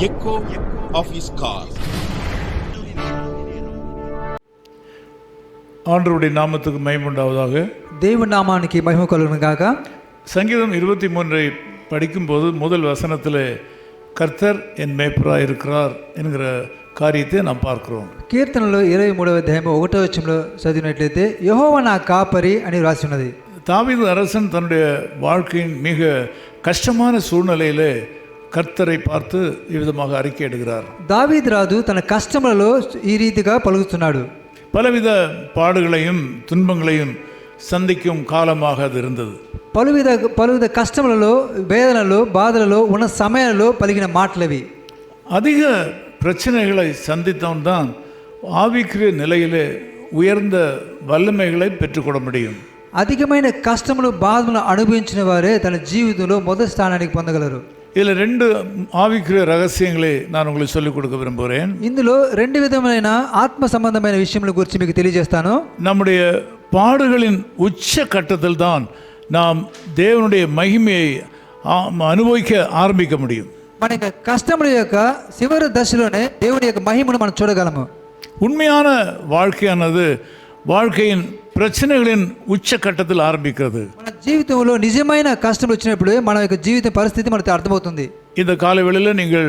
echo of his call. ஆண்டவருடைய நாமத்துக்கு மயமுண்டாவதாக దేవుని నామానికి మహిమ కలుగును గాక சங்கீதம் இருபத்தி மூன்றை படிக்கும்போது முதல் வசனத்தில் கர்த்தர் என் மேய்ப்பராக இருக்கிறார் என்கிற காரியத்தை நாம் பார்க்கிறோம் కీర్తనలో ఇరవై మూడవ అధ్యాయం ఒకటో వచ్చంలో చదివినట్లయితే యహోవ నా కాపరి అని వ్రాసి ఉన్నది தாவீது அரசன் தன்னுடைய வாழ்க்கையின் மிக கஷ்டமான சூழ்நிலையிலே கர்த்தரை பார்த்து இவ்விதமாக அறிக்கையிடுகிறார் దావీద్ రాజు తన కష్టములలో ఈ రీతిగా పలుకుతున్నాడు பலவித பாடுகளையும் துன்பங்களையும் சந்திக்கும் காலமாக அது இருந்தது పలువిధ పలువిధ కష్టములలో వేదనలో బాధలలో ఉన్న సమయాలలో పలికిన మాటలవి அதிக பிரச்சனைகளை சந்தித்தவன் தான் ஆவிக்குரிய நிலையிலே உயர்ந்த வல்லமைகளை பெற்றுக்கொள்ள முடியும் అధికమైన కష్టములు బాధలను అనుభవించిన వారే తన జీవితంలో మొదటి స్థానానికి పొందగలరు இதில் ரெண்டு ஆவிக்குரிய ரகசியங்களை நான் உங்களுக்கு சொல்லிக் கொடுக்க விரும்புகிறேன் ఇందులో రెండు విధమైన ఆత్మ సంబంధమైన విషయముల గురించి మీకు తెలియజేస్తాను நம்முடைய பாடுகளின் உச்ச கட்டத்தில் தான் நாம் தேவனுடைய மகிமையை ஆ- அனுபவிக்க ஆரம்பிக்க முடியும் మన యొక్క కష్టముల యొక్క చివరి దశలోనే దేవుని యొక్క మహిమను మనం చూడగలము உண்மையான வாழ்க்கையானது வாழ்க்கையின் பிரச்சனைகளின் உச்ச கட்டத்தில் ஆரம்பிக்கிறது మన జీవితంలో నిజమైన కష్టం వచ్చినప్పుడు మన యొక్క జీవిత పరిస్థితి మనకు అర్థమవుతుంది இந்த காலவெளியில் நீங்கள்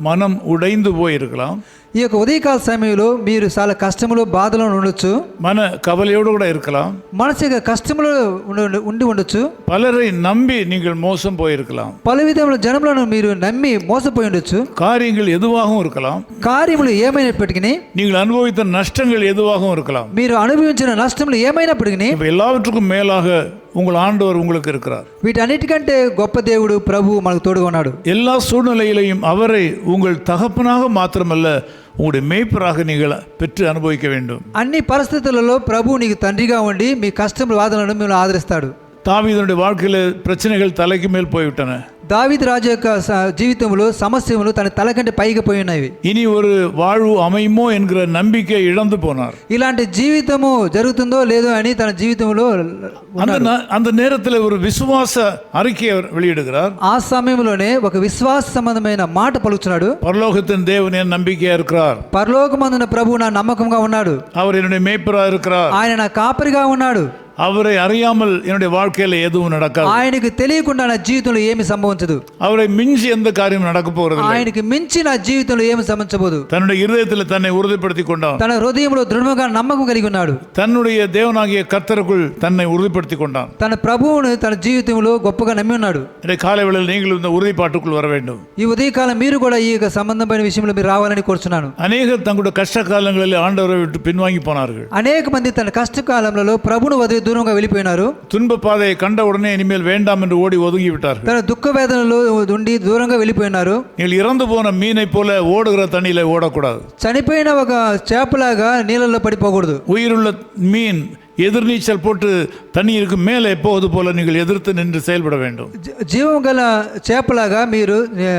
மனம் உடைந்து போயிருக்கலாம் ఈ యొక్క ఉదయకాల సమయంలో మీరు చాలా కష్టములు బాధలో ఉండొచ్చు மன கவலையோடு கூட இருக்கலாம் మనసు యొక్క కష్టములో ఉండ- ఉండి ఉండొచ్చు பலரை நம்பி நீங்கள் மோசம் போயிருக்கலாம் పలు విధముల జనములను మీరు నమ్మి మోసపోయి ఉండొచ్చు காரியங்கள் எதுவாகவும் இருக்கலாம் కార్యములు ఏమైనప్పటికీ நீங்கள் அனுபவித்த நஷ்டங்கள் எதுவாகவும் இருக்கலாம் మీరు అనుభవించిన నష్టములు ఏమైనప్పటికీ இப்போ எல்லாவற்றுக்கும் மேலாக உங்கள் ஆண்டவர் உங்களுக்கு இருக்கிறார் వీటన్నిటికంటే గొప్ప దేవుడు ప్రభు మనకు తోడుగా ఉన్నాడు எல்லா சூழ்நிலையிலையும் அவரை உங்கள் தகப்பனாக மாத்திரமல்ல உங்களுடைய மேய்ப்பராக நீங்கள் பெற்று அனுபவிக்க வேண்டும் అన్ని పరిస్థితులలో ప్రభు నీకు తండ్రిగా ఉండి మీ కష్టముల వాదనలను మిమ్మల్ని ఆదరిస్తాడు தாவீதனுடைய வாழ்க்கையில் பிரச்சனைகள் தலைக்கு மேல் போய்விட்டன దావిద్ రాజు యొక్క స- జీవితంలో సమస్యలు తన తల కంటే పైగా పోయి ఉన్నవి இனி ஒரு வாழ்வு அமையுமோ என்கிற நம்பிக்கை இழந்து போனார் ఇలాంటి జీవితము జరుగుతుందో లేదో అని తన జీవితంలో அந்த ந- அந்த நேரத்தில் ஒரு விசுவாச அறிக்கையை அவர் வெளியிடுகிறார் ఆ సమయంలోనే ఒక విశ్వాస సంబంధమైన మాట పలుకుతున్నాడు பரலோகத்தின் தேவன் என் நம்பிக்கையா இருக்கிறார் పరలోకమందున ప్రభు నా నమ్మకంగా ఉన్నాడు அவர் என்னுடைய மேய்ப்பராக இருக்கிறார் ఆయన నా కాపరిగా ఉన్నాడు அவரை அறியாமல் என்னுடைய வாழ்க்கையில் எதுவும் நடக்காது ఆయనకు తెలియకుండా నా జీవితంలో ఏమి సంభవించదు அவரை மிஞ்சி எந்த காரியமும் நடக்க போகிறது ఆయనకి మించి నా జీవితంలో ఏమి సంభవించబోదు தன்னுடைய இருதயத்தில் தன்னை உறுதிப்படுத்தி கொண்டான் తన హృదయంలో దృఢంగా నమ్మకం కలిగి ఉన్నాడు தன்னுடைய தேவனாகிய கர்த்தருக்குள் தன்னை உறுதிப்படுத்தி கொண்டான் తన ప్రభువును తన జీవితంలో గొప్పగా నమ్మి ఉన్నాడు இன்றைய காலை வேளையில் நீங்கள் இந்த உறுதிப்பாட்டுக்குள் வர வேண்டும் ఈ ఉదయకాలం మీరు కూడా ఈ యొక్క సంబంధమైన విషయంలో మీరు రావాలని కోరుచున్నాను அநேகர் தங்களுடைய கஷ்ட காலங்களில் ஆண்டவரை விட்டு பின்வாங்கி போனார்கள் అనేక మంది తన కష్టకాలంలో ప్రభును వదిలి దూరంగా వెళ్ళిపోయినారు துன்ப பாதையை கண்ட உடனே இனிமேல் வேண்டாம் என்று ஓடி ஒதுங்கி விட்டார்கள் తన దుఃఖ వేదనలో ఉండి దూరంగా వెళ్ళిపోయినారు நீங்கள் இறந்து போன மீனை போல ஓடுகிற தண்ணியில ஓடக்கூடாது చనిపోయిన ఒక చేపలాగా నీళ్ళల్లో పడిపోకూడదు உயிருள்ள மீன் எதிர்நீச்சல் போட்டு தண்ணீருக்கு மேலே போவது போல நீங்கள் எதிர்த்து நின்று செயல்பட வேண்டும் జీ- జీవం గల చేపలాగా మీరు ఏ,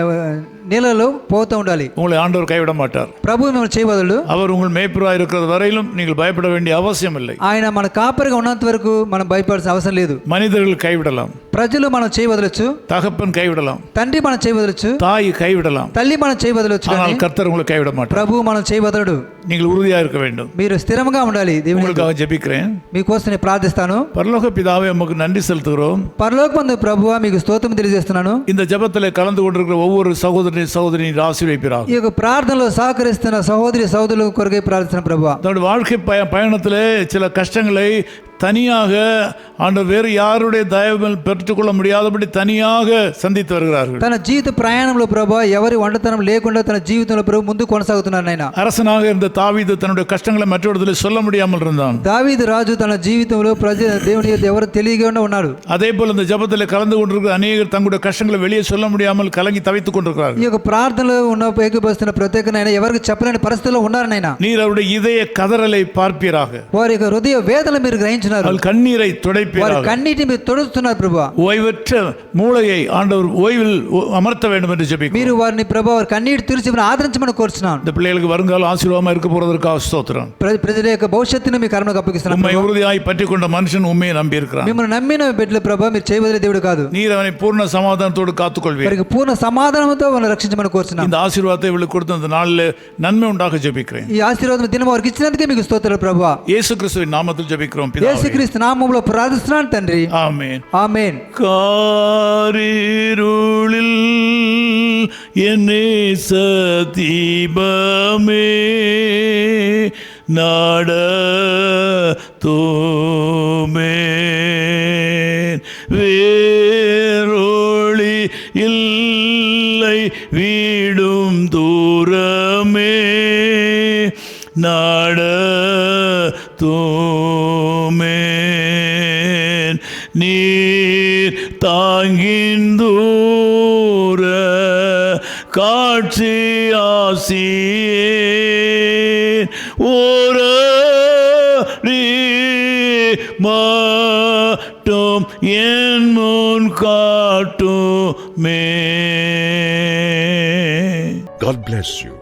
నీళ్ళలో పోతూ ఉండాలి உங்களை ஆண்டவர் கைவிட மாட்டார் ప్రభు మిమ్మల్ని చేయవదలు அவர் உங்கள் மேய்ப்பராக இருக்கிறது வரையிலும் நீங்கள் பயப்பட வேண்டிய அவசியம் இல்லை ఆయన మన కాపరిగా ఉన్నంత వరకు మనం భయపడాల్సిన అవసరం లేదు மனிதர்கள் கைவிடலாம் ప్రజలు మనం చేయవదలొచ్చు தகப்பன் கைவிடலாம் తండ్రి మనం చేయవదలొచ్చు தாய் கைவிடலாம் తల్లి మనం చేయవదలొచ్చు కానీ ஆனால் கர்த்தர் உங்களை கைவிட மாட்டார் ప్రభు మనం చేయవదలడు நீங்கள் உறுதியாக இருக்க வேண்டும் మీరు స్థిరంగా ఉండాలి దేవుని உங்களுக்காக ஜெபிக்கிறேன் మీకోసం నేను ప్రార్థిస్తాను பரலோக பிதாவே உமக்கு நன்றி செலுத்துகிறோம் పరలోకమందు ప్రభువా మీకు స్తోత్రం తెలియజేస్తున్నాను இந்த ஜெபத்தில் கலந்து கொண்டிருக்கிற ஒவ்வொரு சகோதரி சகோதரி ஆசீர்வைப்பிறாக ఈ యొక్క ప్రార్థనలో సహకరిస్తున్న సహోదరి సహోదరుల కొరకై ప్రార్థిస్తున్న ప్రభువా தன்னுடைய வாழ்க்கை பய பயணத்தில் சில கஷ்டங்களை தனியாக ஆண்டவர் வேறு யாருடைய தயவில் பெற்றுக்கொள்ள முடியாதபடி தனியாக சந்தித்து வருகிறார்கள் తన జీవిత ప్రయాణంలో ప్రభా ఎవరి వంటతనం లేకుండా తన జీవితంలో ప్రభు ముందు కొనసాగుతున్నారు నాయన அரசனாக இருந்த தாவீது தன்னுடைய கஷ்டங்களை மற்றவர்களில் சொல்ல முடியாமல் இருந்தான் దావీదు రాజు తన జీవితంలో ప్రజ దేవుని యొద్ద ఎవరు తెలియకుండా ఉన్నాడు அதே போல் இந்த ஜெபத்தில் கலந்து கொண்டிருக்கிற அநேகர் தங்களுடைய கஷ்டங்களை வெளியே சொல்ல முடியாமல் கலங்கி தவித்துக் ఈ கொண்டிருக்கிறார்கள் యొక్క ప్రార్థనలో ఉన్న ఏకీభవిస్తున్న ప్రత్యేకనైనా ఎవరికి చెప్పలేని పరిస్థితిలో ఉన్నారనైనా நீர் அவருடைய இதய கதறலை பார்ப்பீராக వారి యొక్క హృదయ వేదన మీరు గ్రహించిన పంపించినారు அவள் கண்ணீரை వారి துடைப்பீராக కన్నీటిని మీరు తొడుస్తున్నారు ప్రభు ஓய்வற்ற மூளையை ஆண்டவர் ஓய்வில் ஒ- அமர்த்த வேண்டும் என்று ஜெபிக்கிறோம் మీరు వారిని ప్రభు వారి కన్నీటి తుడిచి ఆదరించమని కోరుచున్నాను இந்த பிள்ளைகளுக்கு வருங்கால ஆசீர்வாதமா இருக்க போறதற்காக ஸ்தோத்திரம் ప్ర- ప్రజల యొక్క భవిష్యత్తును మీ కర్మకు అప్పగిస్తున్నాను உண்மை உறுதியாய் பற்றி கொண்ட மனுஷன் உண்மையை நம்பி இருக்கிறான் మిమ్మల్ని నమ్మిన బిడ్డలు ప్రభు మీరు చేయవదిలే దేవుడు కాదు நீர் அவனை பூர்ண சமாதானத்தோடு காத்துக்கொள்வீர் వారికి పూర్ణ సమాధానంతో వాళ్ళని రక్షించమని కోరుచున్నాను இந்த ஆசீர்வாதத்தை இவளுக்கு கொடுத்த இந்த நாளில் நன்மை உண்டாக ஜெபிக்கிறேன் ఈ ఆశీర్వాదం దినం వారికి ఇచ్చినందుకే మీకు స్తోత్రాలు ప్రభు இயேசு கிறிஸ்துவின் நாமத்தில் ஜெபிக்கிறோம் பிதாவே యేసుక్రీస్తు నామంలో ప్రార్థిస్తున్నాను తండ్రి ஆமென் ఆమేన్ காரிருளில் என்னே சதீபமே நாட தோமே வேரோளி இல்லை வீடும் தூரமே நாட தோமேன் நீர் தாங்கிந்தூர காட்சி ஆசியேன் ஓர மட்டும் என் முன் காட்டுமே God bless you.